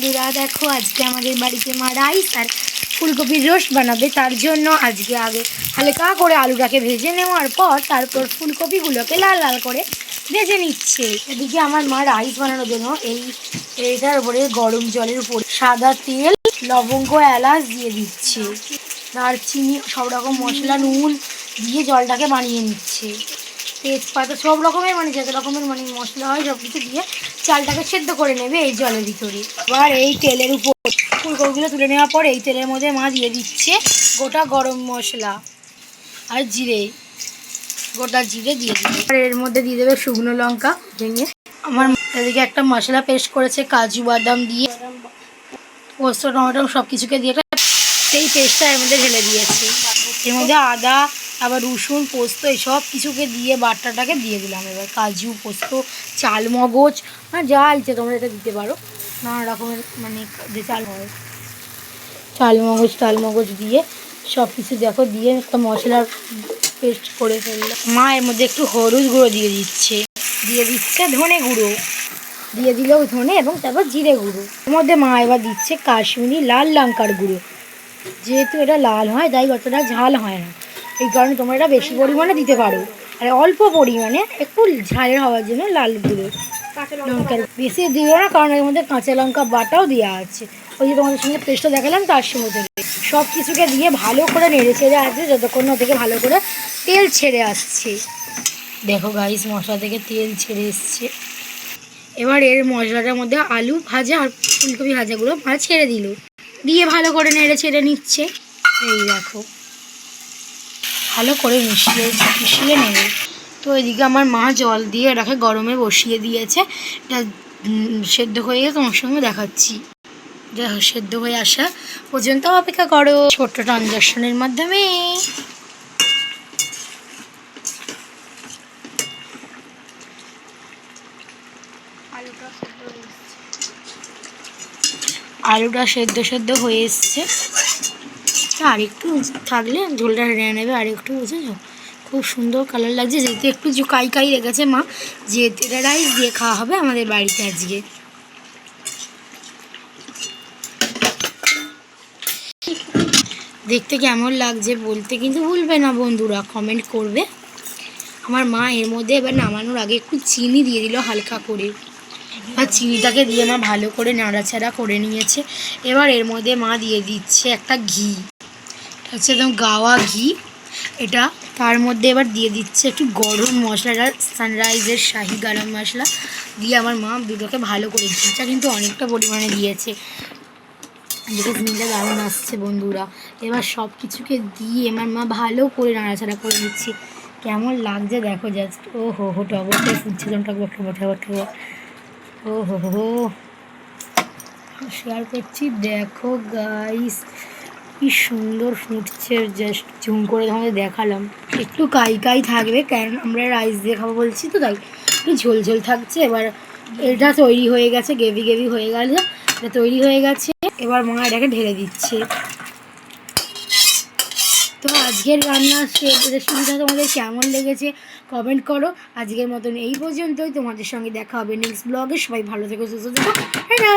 বন্ধুরা, দেখো আজকে আমাদের বাড়িতে মা রাইস আর ফুলকপির রোস্ট বানাবে, তার জন্য আজকে আগে হালকা করে আলুটাকে ভেজে নেওয়ার পর তারপর ফুলকপিগুলোকে লাল লাল করে ভেজে নিচ্ছে। এদিকে আমার মা রাইস বানানোর জন্য এই এইটার উপরে গরম জলের উপর সাদা তেল, লবঙ্গ, এলাচ দিয়ে দিচ্ছে। দারচিনি, সব রকম মশলা, নুন দিয়ে জলটাকে বানিয়ে নিচ্ছে। তেজপাতা সব রকমের মানে যত রকমের মানে মশলা হয় সব কিছু দিয়ে চালটাকে সেদ্ধ করে নেবে এই জলের ভিতরে এবার এই তেলের উপর ফুলকপিগুলো তুলে নেওয়ার পর এই তেলের মধ্যে মা দিয়ে দিচ্ছে গোটা গরম মশলা আর জিরে। গোটা জিরে দিয়ে দিবে। আর এর মধ্যে দিয়ে দেবে শুকনো লঙ্কা ভেঙে। আমার এদিকে একটা মশলা পেস্ট করেছে, কাজু বাদাম দিয়ে। পোস্ত, টমেটো সব কিছুকে দিয়ে সেই পেস্টটা এর মধ্যে ঢেলে দিয়েছে। এর মধ্যে আদা আবার রসুন, পোস্ত এই সব কিছুকে দিয়ে বাটাটাকে দিয়ে দিলাম এবার। কাজু, পোস্ত, চাল, মগজ হ্যাঁ যা ইচ্ছে তোমরা এটা দিতে পারো। নানা রকমের মানে যে চাল হয়। চাল, মগজ টাল মগজ দিয়ে সব কিছু দেখো, দিয়ে একটা মশলার পেস্ট করে ফেলল মা, এর মধ্যে একটু হলুদ গুঁড়ো দিয়ে দিচ্ছে। দিয়ে দিচ্ছে ধনে গুঁড়ো। দিয়ে দিলেও ধনে এবং তারপর জিরে গুঁড়ো। এর মধ্যে মা এবার দিচ্ছে কাশ্মীরি লাল লঙ্কার গুঁড়ো। যেহেতু এটা লাল হয়, তাই অতটা ঝাল হয় না। এই কারণে তোমরা এটা বেশি পরিমাণে দিতে পারো। আর অল্প পরিমাণে একটু ঝালের হওয়ার জন্য লাল গুঁড়ো, লঙ্কার বেশি দিও না, কারণ এর মধ্যে কাঁচা লঙ্কা বাটাও দেওয়া আছে। ওই যে তোমাদের সঙ্গে পেস্টটা দেখালাম, তার থেকে। সব কিছুকে দিয়ে ভালো করে নেড়ে ছেড়ে আসবে, যতক্ষণ না থেকে ভালো করে তেল ছেড়ে আসছে। দেখো গাইস মশলা থেকে তেল ছেড়ে এসছে। এবার এর মশলাটার মধ্যে আলু ভাজা আর ফুলকপি ভাজাগুলো ছেড়ে দিল। দিয়ে ভালো করে নেড়ে ছেড়ে নিচ্ছে। এই দেখো। ভালো করে মিশিয়ে মিশিয়ে নেবে। তো এদিকে আমার মা জল দিয়ে এটাকে গরমে বসিয়ে দিয়েছে। এটা সেদ্ধ হয়ে গিয়ে তোমার সঙ্গে দেখাচ্ছি। এটা সেদ্ধ হয়ে আসা পর্যন্ত অপেক্ষা করো। ছোট্ট ট্রানজাকশনের মাধ্যমে। আলুটা সেদ্ধ সেদ্ধ হয়ে এসছে। আর একটু থাকলে ঝোলটা টেনে নেবে, আর একটু বুঝেছ? খুব সুন্দর কালার লাগছে, যেহেতু একটু কাই কাই রেখেছে মা যেহেতু এটা রাইস দিয়ে খাওয়া হবে আমাদের বাড়িতে আজকে। দেখতে কেমন লাগছে বলতে কিন্তু ভুলবে না বন্ধুরা কমেন্ট করবে। আমার মা এর মধ্যে এবার নামানোর আগে একটু চিনি দিয়ে দিল হালকা করে। আর চিনিটাকে দিয়ে মা ভালো করে নাড়াচাড়া করে নিয়েছে। এবার এর মধ্যে মা দিয়ে দিচ্ছে একটা ঘি। হচ্ছে একদম গাওয়া ঘি। এটা তার মধ্যে এবার দিয়ে দিচ্ছে একটু গরম মশলাটা সানরাইজের শাহি গরম মশলা। দিয়ে আমার মা দুটোকে ভালো করে ঘিটা কিন্তু অনেকটা পরিমাণে দিয়েছে। দেখে স্মেলটা দারুণ আসছে বন্ধুরা। এবার সব কিছুকে দিয়ে আমার মা ভালো করে নাড়াচাড়া করে দিচ্ছি কেমন লাগছে দেখো জাস্ট ও হো হো টবকে ফুটছে টকবক টকবক টকবক ও হো হো শেয়ার করছি, দেখো গাইস কি সুন্দর ফুটছে জাস্ট ঝুম করে তোমাদের দেখালাম। একটু কাই কাই থাকবে, কারণ আমরা রাইস দিয়ে খাব বলছি তো, তাই একটু ঝোল ঝোল থাকছে। এবার এটা তৈরি হয়ে গেছে গেভি গেভি হয়ে গেল, এটা তৈরি হয়ে গেছে। এবার মা এটাকে ঢেলে দিচ্ছে। তো আজকের রান্নার রেসিপিটা তোমাদের কেমন লেগেছে কমেন্ট করো। আজকের মতন এই পর্যন্তই, তোমাদের সঙ্গে দেখা হবে নেক্সট ব্লগে সবাই ভালো থেকো, সুস্থ থেকো। হ্যালো